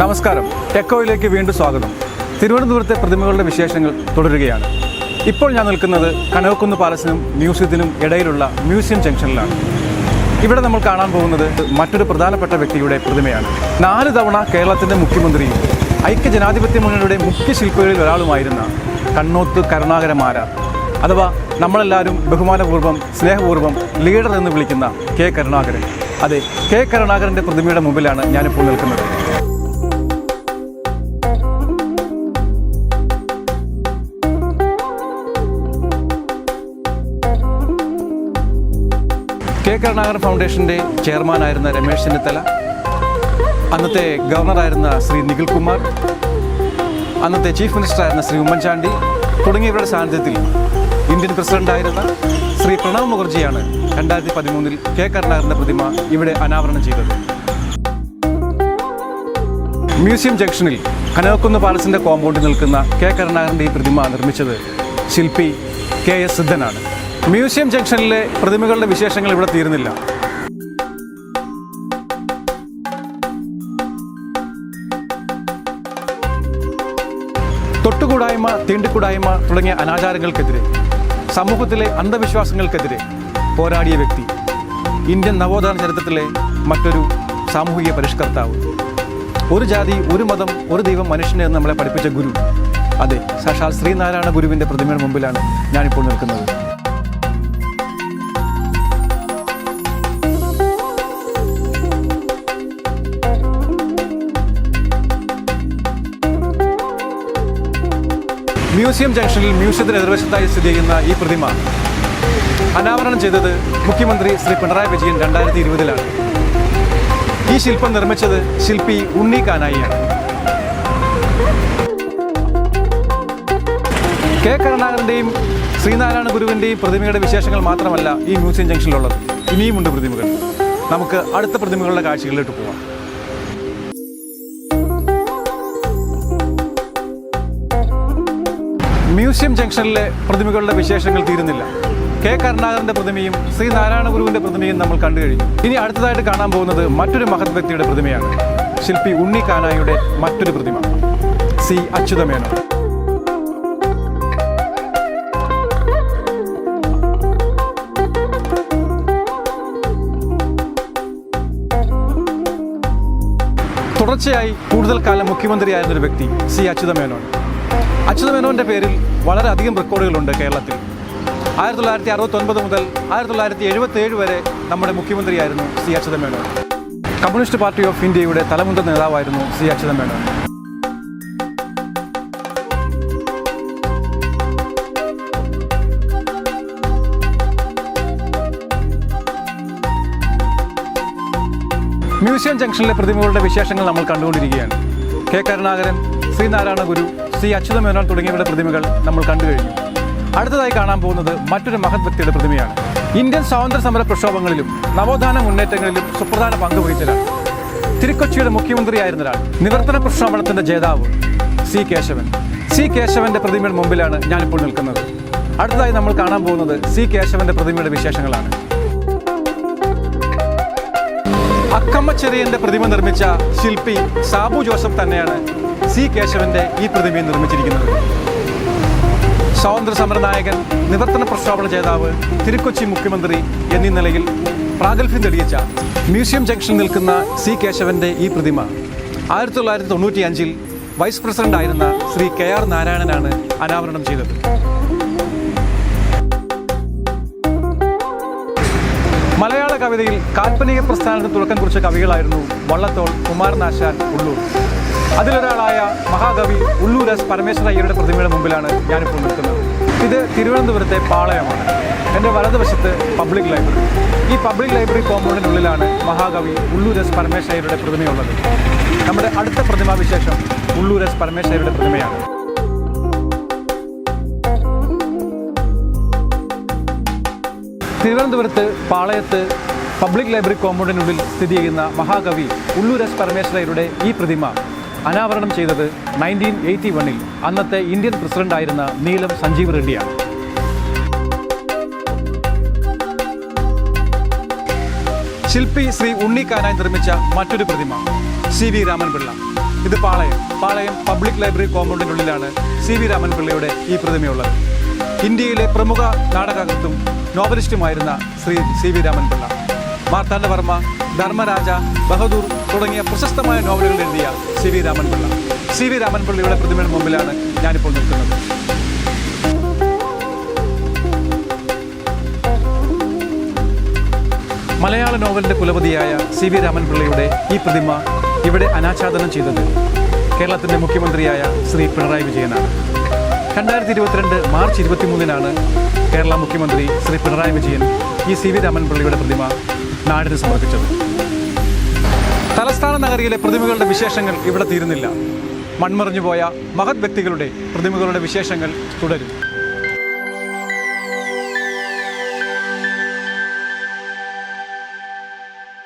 നമസ്കാരം. ടെക്കോയിലേക്ക് വീണ്ടും സ്വാഗതം. തിരുവനന്തപുരത്തെ പ്രതിമകളുടെ വിശേഷങ്ങൾ തുടരുകയാണ്. ഇപ്പോൾ ഞാൻ നിൽക്കുന്നത് കനകക്കുന്ന് പാലസിനും മ്യൂസിയത്തിനും ഇടയിലുള്ള മ്യൂസിയം ജംഗ്ഷനിലാണ്. ഇവിടെ നമ്മൾ കാണാൻ പോകുന്നത് മറ്റൊരു പ്രധാനപ്പെട്ട വ്യക്തിയുടെ പ്രതിമയാണ്. നാല് തവണ കേരളത്തിന്റെ മുഖ്യമന്ത്രിയും ഐക്യ ജനാധിപത്യ മുന്നണിയുടെ മുഖ്യ ശില്പികളിൽ ഒരാളുമായിരുന്ന കണ്ണോത്ത് കരുണാകരമാരാർ അഥവാ നമ്മളെല്ലാവരും ബഹുമാനപൂർവം സ്നേഹപൂർവം ലീഡർ എന്ന് വിളിക്കുന്ന കെ കരുണാകരൻ. അതെ കെ കരുണാകരന്റെ പ്രതിമയുടെ മുമ്പിലാണ് ഞാനിപ്പോൾ നിൽക്കുന്നത്. കരുണാകരൻ ഫൗണ്ടേഷന്റെ ചെയർമാനായിരുന്ന രമേശ് ചെന്നിത്തല അന്നത്തെ ഗവർണറായിരുന്ന ശ്രീ നിഖിൽ കുമാർ അന്നത്തെ ചീഫ് മിനിസ്റ്ററായിരുന്ന ശ്രീ ഉമ്മൻചാണ്ടി തുടങ്ങിയവരുടെ സാന്നിധ്യത്തിൽ ഇന്ത്യൻ പ്രസിഡന്റായിരുന്ന ശ്രീ പ്രണബ് മുഖർജിയാണ് രണ്ടായിരത്തി പതിമൂന്നിൽ കെ. കരുണാകരന്റെ പ്രതിമ ഇവിടെ അനാവരണം ചെയ്തത്. മ്യൂസിയം ജംഗ്ഷനിൽ കനകക്കുന്ന് പാലസിന്റെ കോമ്പൗണ്ടിൽ നിൽക്കുന്ന കെ. കരുണാകരന്റെ ഈ പ്രതിമ നിർമ്മിച്ചത് ശില്പി കെ. എസ്. സിദ്ധനാണ്. മ്യൂസിയം ജംഗ്ഷനിലെ പ്രതിമകളുടെ വിശേഷങ്ങൾ ഇവിടെ തീരുന്നില്ല. തൊട്ടുകൂടായ്മ തീണ്ടിക്കൂടായ്മ തുടങ്ങിയ അനാചാരങ്ങൾക്കെതിരെ സമൂഹത്തിലെ അന്ധവിശ്വാസങ്ങൾക്കെതിരെ പോരാടിയ വ്യക്തി ഇന്ത്യൻ നവോത്ഥാന ചരിത്രത്തിലെ മറ്റൊരു സാമൂഹിക പരിഷ്കർത്താവ്. ഒരു ജാതി ഒരു മതം ഒരു ദൈവം മനുഷ്യനെ എന്ന് നമ്മളെ പഠിപ്പിച്ച ഗുരു. അതെ സാക്ഷാൽ ശ്രീനാരായണ ഗുരുവിന്റെ പ്രതിമയുടെ മുമ്പിലാണ് ഞാനിപ്പോൾ നിൽക്കുന്നത്. മ്യൂസിയം ജംഗ്ഷനിൽ മ്യൂസിയത്തിന് എതിർവശത്തായി സ്ഥിതി ചെയ്യുന്ന ഈ പ്രതിമ അനാവരണം ചെയ്തത് മുഖ്യമന്ത്രി ശ്രീ പിണറായി വിജയൻ രണ്ടായിരത്തി ഇരുപതിലാണ്. ഈ ശില്പം നിർമ്മിച്ചത് ശില്പി ഉണ്ണി കാനായിയാണ്. കെ കരുണാകരന്റെയും ശ്രീനാരായണ ഗുരുവിന്റെയും പ്രതിമയുടെ വിശേഷങ്ങൾ മാത്രമല്ല ഈ മ്യൂസിയം ജംഗ്ഷനിലുള്ളത്. ഇനിയുമുണ്ട് പ്രതിമകൾ. നമുക്ക് അടുത്ത പ്രതിമകളുടെ കാഴ്ചകളിലോട്ട് പോവാം. മ്യൂസിയം ജംഗ്ഷനിലെ പ്രതിമകളുടെ വിശേഷങ്ങൾ തീരുന്നില്ല. കെ. കരുണാകരന്റെ പ്രതിമയും ശ്രീ നാരായണ ഗുരുവിന്റെ പ്രതിമയും നമ്മൾ കണ്ടു കഴിഞ്ഞു. ഇനി അടുത്തതായിട്ട് കാണാൻ പോകുന്നത് മറ്റൊരു മഹത് വ്യക്തിയുടെ പ്രതിമയാണ്. ശില്പി ഉണ്ണി കാനായിയുടെ മറ്റൊരു പ്രതിമ. സി. അച്യുതമേനോൻ തുടർച്ചയായി കൂടുതൽ കാലം മുഖ്യമന്ത്രിയായിരുന്ന ഒരു വ്യക്തി സി. അച്യുതമേനോൻ അച്യുതമേനോന്റെ പേരിൽ വളരെയധികം റെക്കോർഡുകളുണ്ട് കേരളത്തിൽ. ആയിരത്തി തൊള്ളായിരത്തി അറുപത്തൊൻപത് മുതൽ ആയിരത്തി തൊള്ളായിരത്തി എഴുപത്തി ഏഴ് വരെ നമ്മുടെ മുഖ്യമന്ത്രിയായിരുന്നു C Achuthamenon. Communist party of ഇന്ത്യയുടെ തലമുണ്ട നേതാവായിരുന്നു സി അച്യുതമേനോൻ. മ്യൂസിയം ജംഗ്ഷനിലെ പ്രതിമകളുടെ വിശേഷങ്ങൾ നമ്മൾ കണ്ടുകൊണ്ടിരിക്കുകയാണ്. കെ കരുണാകരൻ ശ്രീനാരായണ ഗുരു സി അച്യുതമേനോൻ തുടങ്ങിയവരുടെ പ്രതിമകൾ നമ്മൾ കണ്ടു കഴിഞ്ഞു. അടുത്തതായി കാണാൻ പോകുന്നത് മറ്റൊരു മഹത് വ്യക്തിയുടെ പ്രതിമയാണ്. ഇന്ത്യൻ സ്വാതന്ത്ര്യ സമര പ്രക്ഷോഭങ്ങളിലും നവോത്ഥാന മുന്നേറ്റങ്ങളിലും സുപ്രധാന പങ്ക് വഹിച്ചതാണ് തിരുക്കൊച്ചിയുടെ മുഖ്യമന്ത്രിയായിരുന്ന ഒരാൾ നിവർത്തന പ്രക്ഷോഭണത്തിന്റെ ജേതാവ് സി കേശവൻ. സി കേശവന്റെ പ്രതിമയുടെ മുമ്പിലാണ് ഞാനിപ്പോൾ നിൽക്കുന്നത്. അടുത്തതായി നമ്മൾ കാണാൻ പോകുന്നത് സി കേശവന്റെ പ്രതിമയുടെ വിശേഷങ്ങളാണ്. അക്കമ്മച്ചെറിയന്റെ പ്രതിമ നിർമ്മിച്ച ശില്പി സാബു ജോസഫ് തന്നെയാണ് സി കേശവന്റെ ഈ പ്രതിമയെ നിർമ്മിച്ചിരിക്കുന്നത്. സ്വാതന്ത്ര്യ സമരനായകൻ നിവർത്തന പ്രക്ഷോഭണ ജേതാവ് തിരുക്കൊച്ചി മുഖ്യമന്ത്രി എന്നീ നിലയിൽ പ്രാഗൽഭ്യം തെളിയിച്ച മ്യൂസിയം ജംഗ്ഷൻ നിൽക്കുന്ന സി കേശവന്റെ ഈ പ്രതിമ ആയിരത്തി തൊള്ളായിരത്തി തൊണ്ണൂറ്റി അഞ്ചിൽ വൈസ് പ്രസിഡന്റ് ആയിരുന്ന ശ്രീ കെ ആർ നാരായണനാണ് അനാവരണം ചെയ്തത്. കവിതയിൽ കാൽപ്പനിക പ്രസ്ഥാനത്തിന് തുടക്കം കുറിച്ച കവികളായിരുന്നു വള്ളത്തോൾ കുമാരനാശാൻ ഉള്ളൂർ. അതിലൊരാളായ മഹാകവി ഉള്ളൂർ എസ് പരമേശ്വര അയ്യരുടെ പ്രതിമയുടെ മുമ്പിലാണ് ഞാനിപ്പോൾ നിൽക്കുന്നത്. ഇത് തിരുവനന്തപുരത്തെ പാളയമാണ്. എന്റെ വലതുവശത്ത് പബ്ലിക് ലൈബ്രറി. ഈ പബ്ലിക് ലൈബ്രറി കോമ്പൗണ്ടിനുള്ളിലാണ് മഹാകവി ഉള്ളൂർ എസ് പരമേശ്വരയുടെ പ്രതിമയുള്ളത്. നമ്മുടെ അടുത്ത പ്രതിമാവിശേഷം ഉള്ളൂർ എസ് പരമേശ്വരയ്യരുടെ പ്രതിമയാണ്. തിരുവനന്തപുരത്ത് പാളയത്ത് പബ്ലിക് ലൈബ്രറി കോമ്പൗണ്ടിനുള്ളിൽ സ്ഥിതി ചെയ്യുന്ന മഹാകവി ഉള്ളൂർ എസ് പരമേശ്വരയുടെ ഈ പ്രതിമ അനാവരണം ചെയ്തത് നയന്റീൻ എയ്റ്റി വണ്ണിൽ. അന്നത്തെ ഇന്ത്യൻ പ്രസിഡന്റായിരുന്ന നീലം സഞ്ജീവ് റെഡ്ഡിയാണ്. ശില്പി ശ്രീ ഉണ്ണിക്കാനായി നിർമ്മിച്ച മറ്റൊരു പ്രതിമ സി വി രാമൻപിള്ള. ഇത് പാളയം പാളയം പബ്ലിക് ലൈബ്രറി കോമ്പൗണ്ടിനുള്ളിലാണ് സി വി രാമൻപിള്ളയുടെ ഈ പ്രതിമയുള്ളത്. ഇന്ത്യയിലെ പ്രമുഖ നാടകകൃത്തും നോവലിസ്റ്റുമായിരുന്ന ശ്രീ സി വി രാമൻപിള്ള. മാർത്താണ്ഡവർമ്മ ധർമ്മരാജ ബഹദൂർ തുടങ്ങിയ പ്രശസ്തമായ നോവലുകൾ എഴുതിയ C V Ramanpillai. C V രാമൻപിള്ളയുടെ പ്രതിമയുടെ മുമ്പിലാണ് ഞാനിപ്പോൾ നിൽക്കുന്നത്. മലയാള നോവലിന്റെ കുലപതിയായ സി വി രാമൻപിള്ളയുടെ ഈ പ്രതിമ ഇവിടെ അനാച്ഛാദനം ചെയ്തത് കേരളത്തിന്റെ മുഖ്യമന്ത്രിയായ ശ്രീ പിണറായി വിജയനാണ്. രണ്ടായിരത്തി ഇരുപത്തിരണ്ട് മാർച്ച് ഇരുപത്തിമൂന്നിനാണ് കേരള മുഖ്യമന്ത്രി ശ്രീ പിണറായി വിജയൻ ഈ സി വി രാമൻപിള്ളിയുടെ പ്രതിമ നാടിന് സമർപ്പിച്ചത്. തലസ്ഥാന നഗരിയിലെ പ്രതിമകളുടെ വിശേഷങ്ങൾ ഇവിടെ തീരുന്നില്ല. മൺമറിഞ്ഞുപോയ മഹത് വ്യക്തികളുടെ പ്രതിമകളുടെ വിശേഷങ്ങൾ തുടരും.